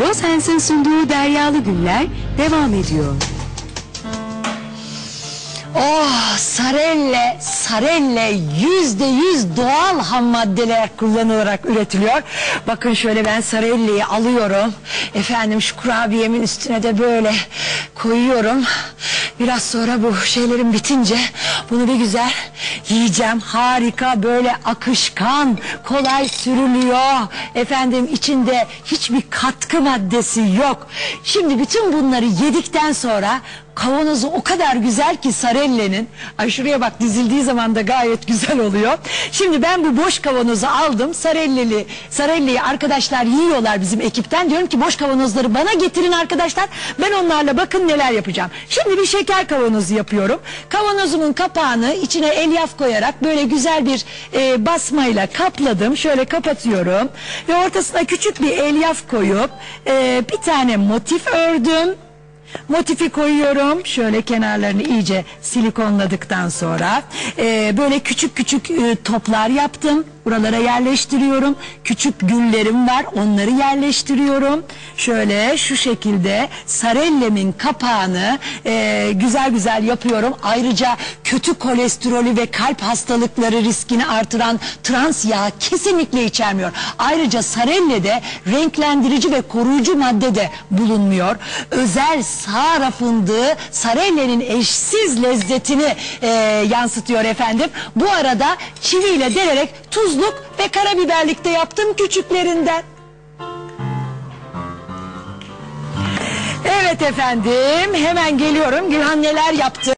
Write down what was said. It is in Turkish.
Rosens'in sunduğu Deryalı Günler devam ediyor. Oh sarelle, sarelle yüzde yüz doğal ham maddeler kullanılarak üretiliyor. Bakın şöyle ben sarelleyi alıyorum. Efendim şu kurabiyemin üstüne de böyle koyuyorum. Biraz sonra bu şeylerin bitince bunu bir güzel yiyeceğim. Harika böyle akışkan, kolay sürülüyor. Efendim içinde hiçbir katkı maddesi yok. Şimdi bütün bunları yedikten sonra Kavanozu o kadar güzel ki Sarelle'nin. Ay şuraya bak dizildiği zaman da gayet güzel oluyor. Şimdi ben bu boş kavanozu aldım. Sarelleli, Sarelle'yi arkadaşlar yiyorlar bizim ekipten. Diyorum ki boş kavanozları bana getirin arkadaşlar. Ben onlarla bakın neler yapacağım. Şimdi bir şeker kavanozu yapıyorum. Kavanozumun kapağını içine elyaf koyarak böyle güzel bir e, basmayla kapladım. Şöyle kapatıyorum. Ve ortasına küçük bir elyaf koyup e, bir tane motif ördüm. Motifi koyuyorum. Şöyle kenarlarını iyice silikonladıktan sonra e, böyle küçük küçük e, toplar yaptım. Buralara yerleştiriyorum. Küçük güllerim var. Onları yerleştiriyorum. Şöyle şu şekilde sarellemin kapağını e, güzel güzel yapıyorum. Ayrıca kötü kolesterolü ve kalp hastalıkları riskini artıran trans yağ kesinlikle içermiyor. Ayrıca sarellede renklendirici ve koruyucu madde de bulunmuyor. Özel Sahara fındığı sarellenin eşsiz lezzetini e, yansıtıyor efendim. Bu arada çiviyle delerek tuzluk ve karabiberlikte yaptım küçüklerinden. Evet efendim hemen geliyorum. Gülhan neler yaptı?